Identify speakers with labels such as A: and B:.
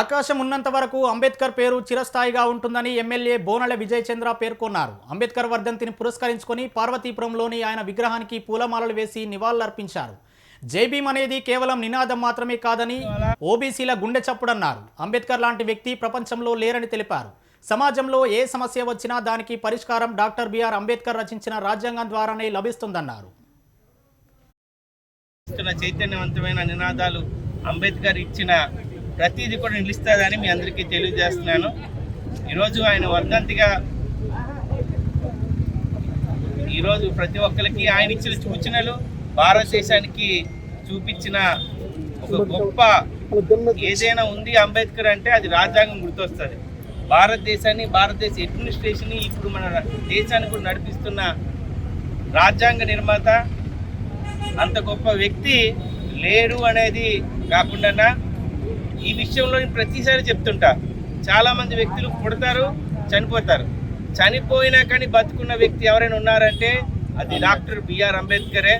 A: ఆకాశం ఉన్నంత వరకు అంబేద్కర్ పేరు చిరస్థాయిగా ఉంటుందని ఎమ్మెల్యే బోనల విజయ్ చంద్ర పేర్కొన్నారు. అంబేద్కర్ వర్ధంతిని పురస్కరించుకొని పార్వతీపురంలోని ఆయన విగ్రహానికి పూలమాలలు వేసి నివాళులర్పించారు. జైభీం అనేది కేవలం నినాదం మాత్రమే కాదని ఓబీసీల గుండె చప్పుడన్నారు. అంబేద్కర్ లాంటి వ్యక్తి ప్రపంచంలో లేరని తెలిపారు. సమాజంలో ఏ సమస్య వచ్చినా దానికి పరిష్కారం డాక్టర్ బిఆర్ అంబేద్కర్ రచించిన రాజ్యాంగం ద్వారానే లభిస్తుందన్నారు.
B: చైతన్యవంతమైన నినాదాలు అంబేద్కర్ ఇచ్చిన ప్రతిదీ కూడా నిలుస్తుందని మీ అందరికీ తెలియజేస్తున్నాను. ఈరోజు ఆయన వర్ధంతిగా ఈరోజు ప్రతి ఒక్కరికి ఆయన ఇచ్చిన సూచనలు భారతదేశానికి చూపించిన ఒక గొప్ప ఏదైనా ఉంది అంబేద్కర్ అంటే అది రాజ్యాంగం గుర్తొస్తుంది. భారతదేశాన్ని భారతదేశ అడ్మినిస్ట్రేషన్ని ఇప్పుడు మన దేశాన్ని కూడా నడిపిస్తున్న రాజ్యాంగ నిర్మాత అంత గొప్ప వ్యక్తి లేడు అనేది కాకుండా ఈ విషయంలో నేను ప్రతిసారి చెప్తుంటా. చాలా మంది వ్యక్తులు పుడతారు చనిపోతారు. చనిపోయినా కానీ బతుకున్న వ్యక్తి ఎవరైనా ఉన్నారంటే అది డాక్టర్ బిఆర్ అంబేద్కరే.